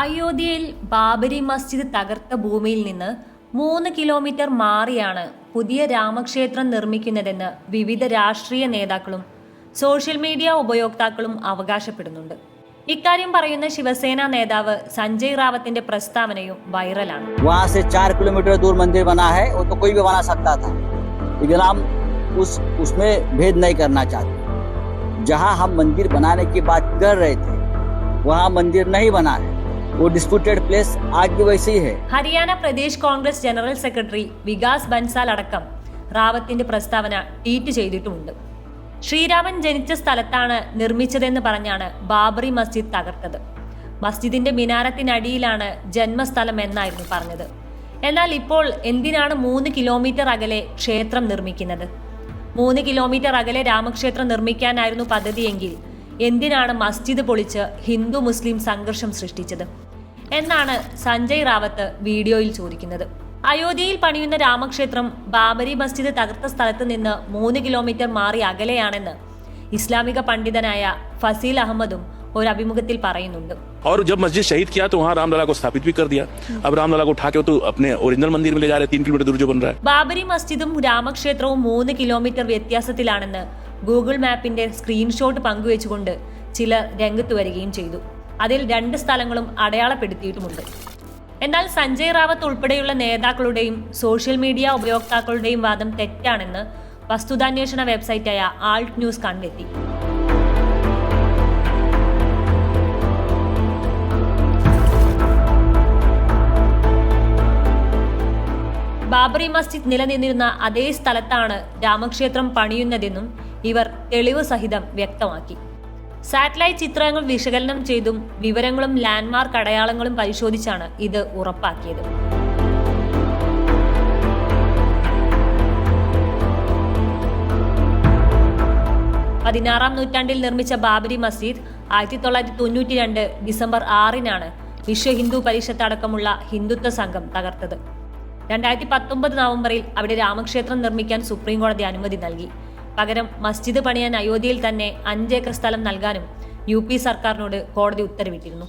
അയോധ്യയിൽ ബാബരി മസ്ജിദ് തകർത്ത ഭൂമിയിൽ നിന്ന് മൂന്ന് കിലോമീറ്റർ മാറിയാണ് പുതിയ രാമക്ഷേത്രം നിർമ്മിക്കുന്നതെന്ന് വിവിധ രാഷ്ട്രീയ നേതാക്കളും സോഷ്യൽ മീഡിയ ഉപയോക്താക്കളും അവകാശപ്പെടുന്നുണ്ട് ഇക്കാര്യം പറയുന്ന ശിവസേന നേതാവ് സഞ്ജയ് റാവത്തിന്റെ പ്രസ്താവനയും വൈറലാണ് वहां से चार किलोमीटर दूर मंदिर बना है वो तो कोई भी बना सकता था लेकिन हम उस उसमें भेद नहीं करना चाहते जहां हम मंदिर बनाने की बात कर रहे थे वहां मंदिर नहीं बना है वो डिस्प्यूटेड प्लेस आज भी वैसे ही है ഹരിയാന പ്രദേശ് കോൺഗ്രസ് ജനറൽ സെക്രട്ടറി വികാസ് ബൻസാൽ അടക്കം റാവത്തിന്റെ പ്രസ്താവന ട്വീറ്റ് ചെയ്തിട്ടുമുണ്ട് ശ്രീരാമൻ ജനിച്ച സ്ഥലത്താണ് നിർമ്മിച്ചതെന്ന് പറഞ്ഞാണ് ബാബറി മസ്ജിദ് തകർത്തത് മസ്ജിദിന്റെ മിനാരത്തിനടിയിലാണ് ജന്മസ്ഥലം എന്നായിരുന്നു പറഞ്ഞത് എന്നാൽ ഇപ്പോൾ എന്തിനാണ് മൂന്ന് കിലോമീറ്റർ അകലെ ക്ഷേത്രം നിർമ്മിക്കുന്നത് മൂന്ന് കിലോമീറ്റർ അകലെ രാമക്ഷേത്രം നിർമ്മിക്കാനായിരുന്നു പദ്ധതിയെങ്കിൽ എന്തിനാണ് മസ്ജിദ് പൊളിച്ച് ഹിന്ദു മുസ്ലിം സംഘർഷം സൃഷ്ടിച്ചത് എന്നാണ് സഞ്ജയ് റാവത്ത് വീഡിയോയിൽ ചോദിക്കുന്നത് അയോധ്യയിൽ പണിയുന്ന രാമക്ഷേത്രം ബാബരി മസ്ജിദ് തകർത്ത സ്ഥലത്ത് നിന്ന് മൂന്ന് കിലോമീറ്റർ മാറി അകലെയാണെന്ന് ഇസ്ലാമിക പണ്ഡിതനായ ഫസീൽ അഹമ്മദും ഒരു അഭിമുഖത്തിൽ പറയുന്നുണ്ട് और जब मस्जिद शहीद किया तो वहाँ रामलला को स्थापित भी कर दिया अब रामलला को उठा के वो तो अपने ओरिजिनल मंदिर में ले जा रहे हैं तीन किलोमीटर दूर जो बन रहा है ബാബരി മസ്ജിദും രാമക്ഷേത്രവും മൂന്ന് കിലോമീറ്റർ വ്യത്യാസത്തിലാണെന്ന് ഗൂഗിൾ മാപ്പിന്റെ സ്ക്രീൻഷോട്ട് പങ്കുവെച്ചുകൊണ്ട് ചിലർ രംഗത്ത് വരികയും ചെയ്തു അതിൽ രണ്ട് സ്ഥലങ്ങളും അടയാളപ്പെടുത്തിയിട്ടുമുണ്ട്. എന്നാൽ സഞ്ജയ് റാവത്ത് ഉൾപ്പെടെയുള്ള നേതാക്കളുടെയും സോഷ്യൽ മീഡിയ ഉപയോക്താക്കളുടെയും വാദം തെറ്റാണെന്ന് വസ്തുതാന്വേഷണ വെബ്സൈറ്റായ ആൾട്ട് ന്യൂസ് കണ്ടെത്തി. ബാബറി മസ്ജിദ് നിലനിന്നിരുന്ന അതേ സ്ഥലത്താണ് രാമക്ഷേത്രം പണിയുന്നതെന്നും ഇവർ തെളിവ് സഹിതം വ്യക്തമാക്കി. സാറ്റലൈറ്റ് ചിത്രങ്ങൾ വിശകലനം ചെയ്തും വിവരങ്ങളും ലാൻഡ്മാർക്ക് അടയാളങ്ങളും പരിശോധിച്ചാണ് ഇത് ഉറപ്പാക്കിയത്. പതിനാറാം നൂറ്റാണ്ടിൽ നിർമ്മിച്ച ബാബരി മസ്ജിദ് ആയിരത്തി തൊള്ളായിരത്തി തൊണ്ണൂറ്റി രണ്ട് ഡിസംബർ ആറിനാണ് വിശ്വ ഹിന്ദു പരിഷത്ത് അടക്കമുള്ള ഹിന്ദുത്വ സംഘം തകർത്തത്. രണ്ടായിരത്തി പത്തൊമ്പത് നവംബറിൽ അവിടെ രാമക്ഷേത്രം നിർമ്മിക്കാൻ സുപ്രീം കോടതി അനുമതി നൽകി. പകരം മസ്ജിദ് പണിയാൻ അയോധ്യയിൽ തന്നെ അഞ്ചേക്കർ സ്ഥലം നൽകാനും യു സർക്കാരിനോട് കോടതി ഉത്തരവിട്ടിരുന്നു.